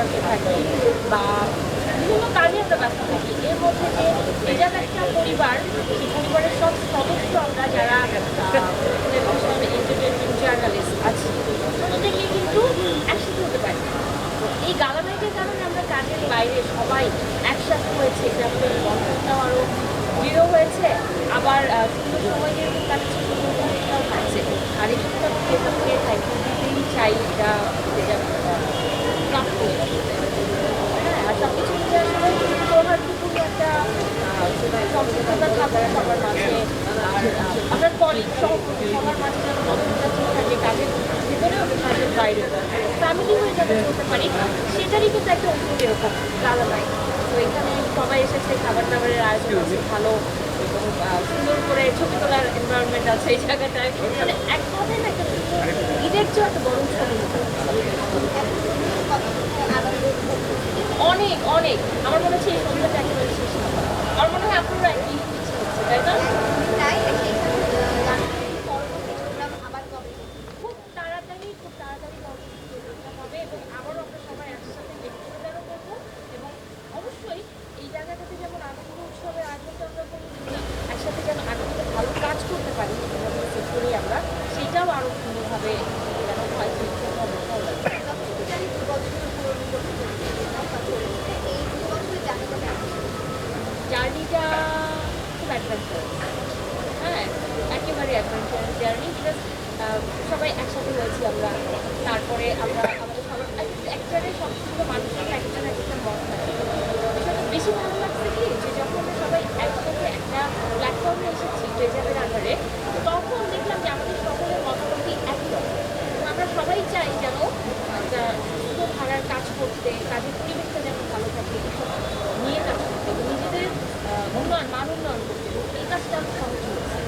নেটওয়ার্কে থাকি বা বিভিন্ন কাজে ব্যস্ত থাকি। এর মধ্যে যে এটা একটা পরিবার, সেই পরিবারের সব সদস্য আমরা যারা এন্টারটেনমেন্ট জার্নালিস্ট আছি প্রত্যেকে কিন্তু একসাথে হতে পারি। এই গালামাইটের কারণে আমরা কাজের বাইরে সবাই একসাথে হয়েছে। এটা আমাদের বন্ধনটাও আরও দৃঢ় হয়েছে। আবার সুন্দর সময় যেরকম কাটছে আমরা কলিগ সহকর্মী সবার মাঝে যেন থাকে, কাজের ভিতরেও ফ্যামিলি হয়ে যাতে চলতে পারি, সেটারই কিন্তু একটা অনুভূতি এরকম আলাদা নাই তো এখানে সবাই এসেছে খাবার দাবারের আয়োজন আছে, ভালো সুন্দর করে ছবি তোলার এনভায়রনমেন্ট আছে এই জায়গাটায়। মানে এক কথায় না, একটা ঈদের চেয়েও একটা অনেক অনেক। আমার মনে হচ্ছে এই সন্ধ্যাটা একেবারে শেষ না আমার মনে হয় আপনারা একই ইচ্ছে হচ্ছে তাই না খুব তাড়াতাড়ি খুব তাড়াতাড়ি পরবর্তী প্রোগ্রাম হবে এবং আবারও আমরা সবাই একসাথে গেট টুগেদারও করব এবং অবশ্যই এই জায়গাটাতে যেমন আনন্দ আমরা করি একসাথে যেন আনন্দে, ভালো কাজ করতে পারি করি আমরা সেইটাও আরও সুন্দরভাবে যেন হয় জার্নিটা খুব অ্যাডভেঞ্চার হ্যাঁ একেবারে অ্যাডভেঞ্চার জার্নি প্লাস সবাই একসাথে হয়েছি আমরা, তারপরে আমরা আমাদের সবার একজনের সবগুলো মানুষের একজন একটা মত থাকে বিষয়টা বেশি ভালো লাগছে কি যে যখন সবাই একসাথে একটা প্ল্যাটফর্মে এসেছি ট্রেজারের আধারে তখন দেখলাম যে আমাদের সকলের মতামতই একই রকম। আমরা সবাই চাই যেন সুন্দর ধারার কাজ করতে কাজের পরিবেশটা যেন ভালো থাকে এসব নিয়ে কাজ করতে, নিজেদের উন্নয়ন, মান উন্নয়ন করতে এই কাজটা সহজ হয়েছে।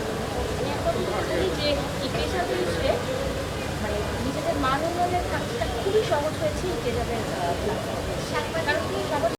আমি একটা বলি যে এই পেশাতে এসে মানে নিজেদের মান উন্নয়নের কাজটা খুবই সহজ হয়েছে প্ল্যাটফর্মে কারণ সবার